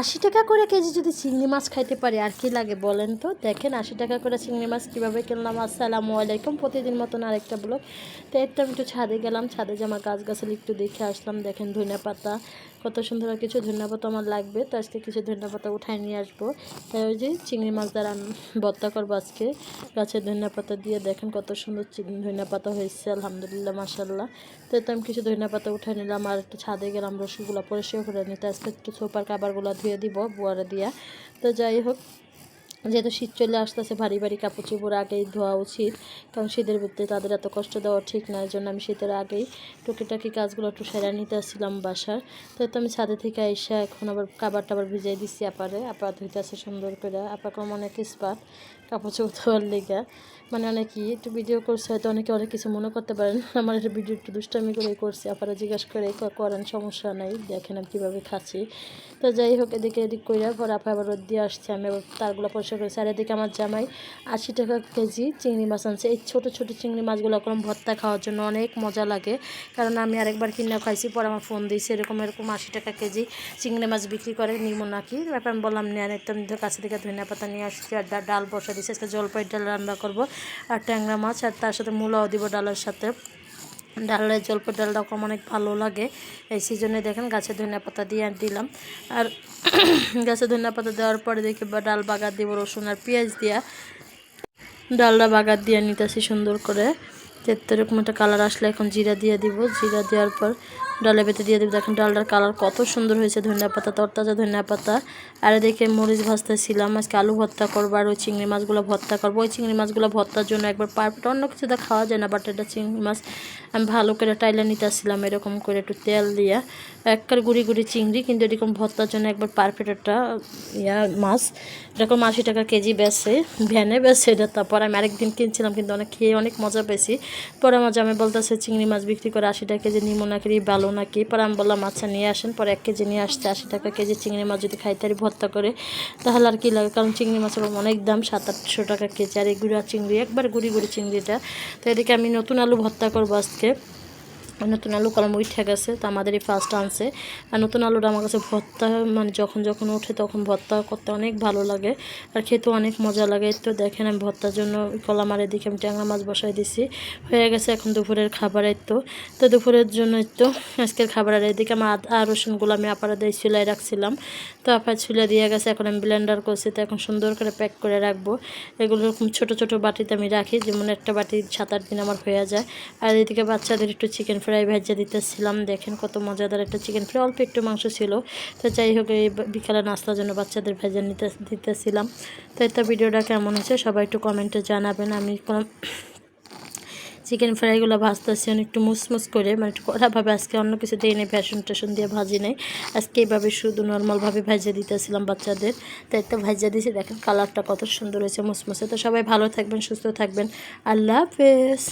আশি টাকা করে কেজি যদি চিংড়ি মাছ খাইতে পারি, আর কি লাগে বলেন তো? দেখেন আশি টাকা করে চিংড়ি মাছ কীভাবে কিনলাম। আসসালামু আলাইকুম। প্রতিদিন মতন আরেকটা ব্লগ। তো আমি একটু ছাদে গেলাম। ছাদে আমার গাছ গাছালি একটু দেখে আসলাম। দেখেন ধনিয়া পাতা, কত সুন্দর কিছু ধনিয়া পাতা আমার লাগবে। তো আজকে কিছু ধনিয়া পাতা উঠায় নিয়ে আসব। তাই ওই যে চিংড়ি মাছ দ্বারা ভর্তা করব আজকে। গাছের ধনিয়া পাতা দিয়ে দেখেন কত সুন্দর ধনিয়া পাতা হয়েছে। আলহামদুলিল্লাহ মাসাল্লাহ তো আমি কিছু ধনিয়া পাতা উঠায় নিলাম। আর একটু ছাদে গেলাম রসুনগুলো পরিষ্কার করে নিতে। আজকে একটু সোপার কাবারগুলো ধুয়ে দিব, বুয়ারে দিয়া। তো যাই হোক, যেহেতু শীত চলে আসতেছে, ভারী ভারী কাপড় চোপড় আগেই ধোয়া উচিত। কারণ শীতের ভিতরে তাদের এত কষ্ট দেওয়া ঠিক না, এই জন্য আমি শীতের আগেই টুকিটাকি কাজগুলো একটু সেরা নিতে আসছিলাম বাসার। তো তো আমি ছাদে থেকে এসে এখন আবার কাবার টাবার ভিজাই দিচ্ছি আপারে। আপা ধুইতে আছে সুন্দর করে। আপা কম অনেক স্পাট কাপড় চোপড় ধোয়ার লেগে। মানে অনেকে একটু ভিডিও করছে, হয়তো অনেকে অনেক কিছু মনে করতে পারেন। আমার একটা ভিডিও একটু দুষ্টামি করে করছি, আপনারা জিজ্ঞাসা করে করেন, সমস্যা নাই, দেখেন আমি কীভাবে খাচ্ছি। তো যাই হোক, এদিকে এদিক করে পর আপা আবার রোদ দিয়ে আসছে, আমি আবার তারগুলো পরিষ্কার করেছি। আর এদিকে আমার জামাই আশি টাকা কেজি চিংড়ি মাছ আনছে। এই ছোটো ছোটো চিংড়ি মাছগুলো কোনো ভর্তা খাওয়ার জন্য অনেক মজা লাগে। কারণ আমি আরেকবার কিনে খাইছি, পরে আমার ফোন দিয়েছে, এরকম এরকম আশি টাকা কেজি চিংড়ি মাছ বিক্রি করে নিব নাকি? তারপর আমি বললাম নেন একদম কাছে থেকে ধনিয়া পাতা নিয়ে আসছি, আর ডাল বসা দিয়েছি আজকে জলপাই ডাল রান্না করব আর ট্যাংরা মাছ আর তার সাথে মূলাও দিব ডালের সাথে। ডালের জলপাই ডালটা কম অনেক ভালো লাগে। এই সিজনে দেখেন গাছে ধনিয়া পাতা দিয়ে দিলাম। আর গাছে ধনিয়া পাতা দেওয়ার পরে দেখি বা ডাল বাগার দিব রসুন আর পেঁয়াজ দিয়া। ডালটা বাগার দিয়ে নিতেছি সুন্দর করে। তো এরকম একটা কালার আসলে এখন জিরা দিয়ে দিব। জিরা দেওয়ার পর ডালে বেতে দিয়ে দিব। দেখেন ডালটার কালার কত সুন্দর হয়েছে, ধনিয়া পাতা, তরতাজা ধনিয়া পাতা। আর এদিকে মরিচ ভাজতেছিলাম, আজকে আলু ভর্তা করব আর ওই চিংড়ি মাছগুলো ভর্তা করব। ওই চিংড়ি মাছগুলো ভর্তার জন্য একবার পারফেক্ট অন্য কিছু তো খাওয়া যায় না বাট এটা চিংড়ি মাছ। আমি ভালো করে টাইলা নিতেছিলাম এরকম করে একটু তেল দিয়া। একবার গুড়ি গুড়ি চিংড়ি, কিন্তু এরকম ভর্তার জন্য একবার পারফেক্ট একটা, ইয়া, মাছ। এরকম আশি টাকা কেজি বেছে ভ্যানে বেছে এটা। তারপর আমি আরেকদিন কিনছিলাম, কিন্তু অনেক খেয়ে অনেক মজা পেয়েছি। পরে আমার জামে বলতেছে, চিংড়ি মাছ বিক্রি করে আশি টাকা কেজি নিমো নাকি ভালো নাকি? পরে আমি বললাম আচ্ছা নিয়ে আসেন, পরে এক কেজি নিয়ে আসছে আশি টাকা কেজি চিংড়ি মাছ যদি খাইতে পারি, ভর্তা করে, তাহলে আর কি লাগে? কারণ চিংড়ি মাছের অনেক দাম সাত আটশো টাকা কেজি। আর এই গুঁড়া চিংড়ি, একবার গুড়ি গুড়ি চিংড়িটা। তো এদিকে আমি নতুন আলু ভর্তা করব আজকে। নতুন আলু কলম উঠে গেছে তো আমাদেরই ফার্স্ট আনছে। আর নতুন আলুটা আমার কাছে ভর্তা মানে যখন যখন ওঠে তখন ভর্তা করতে অনেক ভালো লাগে আর খেতেও অনেক মজা লাগে। তো দেখেন আমি ভর্তার জন্য কলাম আর এদিকে আমি ট্যাংরা মাছ বসাই দিছি হয়ে গেছে এখন দুপুরের খাবারের তো তো দুপুরের জন্য তো আজকের খাবারের এদিকে আমার আদা রসুনগুলো আমি আপারা দিয়ে চুলাই রাখছিলাম। তো আপা চুলে দিয়ে গেছে, এখন আমি ব্লেন্ডার করছি, তো এখন সুন্দর করে প্যাক করে রাখব। এগুলো এরকম ছোটো ছোটো বাটিতে আমি রাখি, যেমন একটা বাটি সাত আট দিন আমার হয়ে যায়। আর এদিকে বাচ্চাদের একটু চিকেন ফ্রাই ভেজে দিতেছিলাম। দেখেন কত মজাদার একটা চিকেন ফ্রাই অল্প একটু মাংস ছিল। তো যাই হোক, এই বিকালে নাস্তার জন্য বাচ্চাদের ভেজে নিতে দিতেছিলাম। তো এটা ভিডিওটা কেমন হয়েছে? সবাই একটু কমেন্টে জানাবেন। আমি কোনো চিকেন ফ্রাইগুলো ভাজতেছি একটু মুসমুস করে। মানে একটু কড়াভাবে আজকে অন্য কিছু দিয়ে নেই ফ্যাশন টেশন দিয়ে ভাজি নেই। আজকে এইভাবে শুধু নর্মালভাবে ভাজিয়ে দিতেছিলাম বাচ্চাদের। তাই তো ভাজিয়ে দিয়েছি দেখেন কালারটা কত সুন্দর হয়েছে মুসমুসে। তো সবাই ভালো থাকবেন, সুস্থ থাকবেন। আল্লাহ হাফেজ।